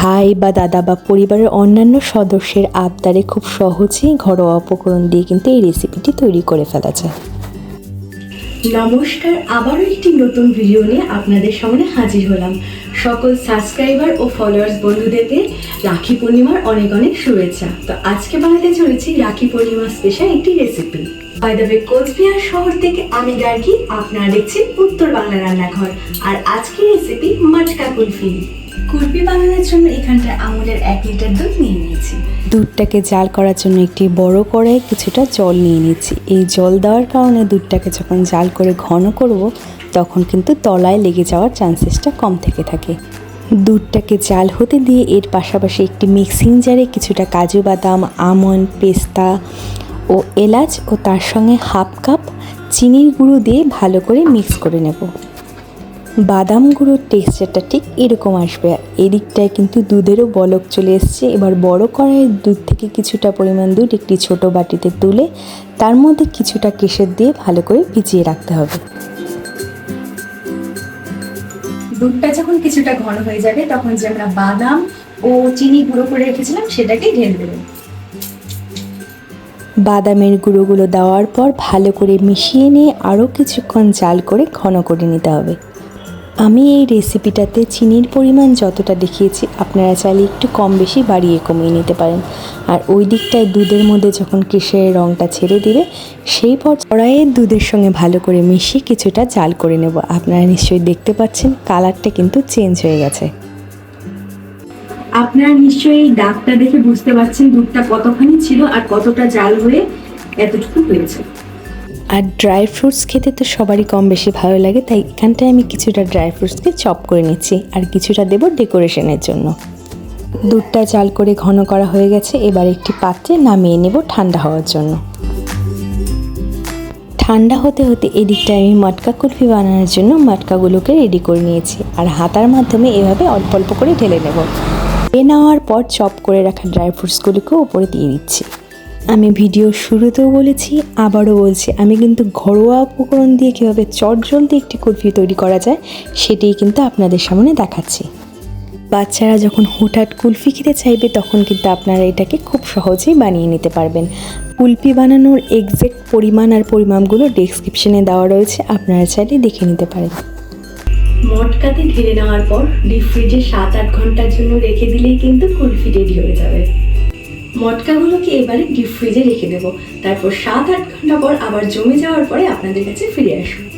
ভাই বা দাদা বা পরিবারের অন্যান্য সদস্যের আবদারে খুব সহজেই ঘরোয়া উপকরণ দিয়ে কিন্তু এই রেসিপিটি তৈরি করে ফেলা যায় নমস্কার, আবারও একটি নতুন ভিডিও নিয়ে আপনাদের সামনে হাজির হলাম। সকল সাবস্ক্রাইবার ও ফলোয়ার্স বন্ধুদেরকে রাখি পূর্ণিমার অনেক অনেক শুভেচ্ছা। তো আজকে বানাতে চলেছি রাখি পূর্ণিমা স্পেশাল একটি recipe by the way Cooch Behar শহর থেকে আমি গার্গি, আপনারা দেখছেন উত্তর বাংলা রান্নাঘর। আর আজকের রেসিপি মাটকা কুলফি। কুলফি বানানোর জন্য আমুলের এক লিটার দুধ নিয়ে নিয়েছি। দুধটাকে জাল করার জন্য একটি বড় কড়াই কিছুটা জল নিয়ে নিচ্ছি এই জল দেওয়ার কারণে দুধটাকে যখন জাল করে ঘন করব, তখন কিন্তু তলায় লেগে যাওয়ার চান্সেসটা কম থেকে থাকে। দুধটাকে জাল হতে দিয়ে এর পাশাপাশি একটি মিক্সিং জারে কিছুটা কাজু বাদাম, আমন্ড, পেস্তা ও এলাচ ও তার সঙ্গে হাফ কাপ চিনির গুঁড়ো দিয়ে ভালো করে মিক্স করে নেব। বাদাম গুঁড়োর টেক্সচারটা ঠিক এরকম আসবে। আর এদিকটায় কিন্তু দুধেরও বলক চলে এসছে। এবার বড় কড়াইয়ের দুধ থেকে কিছুটা পরিমাণ দুধ একটি ছোট বাটিতে তুলে তার মধ্যে কিছুটা কেশর দিয়ে ভালো করে ভিজিয়ে রাখতে হবে। দুধটা যখন কিছুটা ঘন হয়ে যাবে তখন যে আমরা বাদাম ও চিনি গুঁড়ো করে রেখেছিলাম সেটাকে ঢেলে দেবেন বাদামের গুঁড়োগুলো দেওয়ার পর ভালো করে মিশিয়ে নিয়ে আরও কিছুক্ষণ জাল করে ঘন করে নিতে হবে। আমি এই রেসিপিটাতে চিনির পরিমাণ যতটা দেখিয়েছি, আপনারা চাইলে একটু কম বেশি বাড়িয়ে কমিয়ে নিতে পারেন। আর ওই দিকটায় দুধের মধ্যে যখন কেশরের রঙটা ছেড়ে দিবে, সেই পর কড়াইয়ের দুধের সঙ্গে ভালো করে মিশিয়ে কিছুটা জাল করে নেব। আপনারা নিশ্চয়ই দেখতে পাচ্ছেন, কালারটা কিন্তু চেঞ্জ হয়ে গেছে। আপনারা নিশ্চয়ই এই দাগটা দেখে বুঝতে পারছেন দুধটা কতখানি ছিল আর কতটা জাল হয়ে এতটুকু হয়েছে। আর ড্রাই ফ্রুটস খেতে তো সবারই কম বেশি ভালো লাগে, তাই এখানটায় আমি কিছুটা ড্রাই ফ্রুটসকে চপ করে নিচ্ছি আর কিছুটা দেবো ডেকোরেশনের জন্য। দুধটা চাল করে ঘন করা হয়ে গেছে, এবার একটি পাত্রে নামিয়ে নেব ঠান্ডা হওয়ার জন্য। ঠান্ডা হতে হতে এদিকটায় আমি মটকা কুলফি বানানোর জন্য মটকাগুলোকে রেডি করে নিয়েছি আর হাতার মাধ্যমে এভাবে অল্প অল্প করে ঢেলে নেব। এ নেওয়ার পর চপ করে রাখা ড্রাই ফ্রুটসগুলিকেও ওপরে দিয়ে দিচ্ছি। আমি ভিডিও শুরুতেও বলেছি, আবারও বলছি, আমি কিন্তু ঘরোয়া উপকরণ দিয়ে কীভাবে চটজলদি একটি কুলফি তৈরি করা যায়, সেটাই কিন্তু আপনাদের সামনে দেখাচ্ছি। বাচ্চারা যখন হুটহাট কুলফি খেতে চাইবে, তখন কিন্তু আপনারা এটাকে খুব সহজেই বানিয়ে নিতে পারবেন। কুলফি বানানোর এক্সাক্ট পরিমাণ আর পরিমাণগুলো ডেসক্রিপশনে দেওয়া রয়েছে, আপনারা চাইলে দেখে নিতে পারেন। মটকাতে ঢেলে নেওয়ার পর ডিপ ফ্রিজে সাত আট ঘণ্টার জন্য রেখে দিলেই কিন্তু কুলফি রেডি হয়ে যাবে। মটকাগুলোকে এবারে ডিপ ফ্রিজে রেখে দেবো? তারপর সাত আট ঘণ্টা পর আবার জমে যাওয়ার পরে আপনাদের কাছে ফিরে আসব।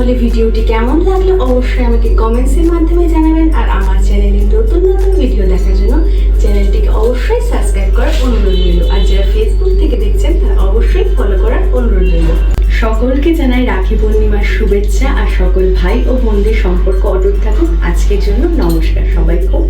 তাহলে ভিডিওটি কেমন লাগল অবশ্যই আমাকে কমেন্টসের মাধ্যমে জানাবেন আর আমার চ্যানেলে নতুন নতুন ভিডিও দেখার জন্য চ্যানেলটিকে অবশ্যই সাবস্ক্রাইব করার অনুরোধ রইল। আর যারা ফেসবুক থেকে দেখছেন, তারা অবশ্যই ফলো করার অনুরোধ রইল। সকলকে জানাই রাখি পূর্ণিমার শুভেচ্ছা আর সকল ভাই ও বোনদের সম্পর্ক অটুট থাকুক। আজকের জন্য নমস্কার। সবাই খুব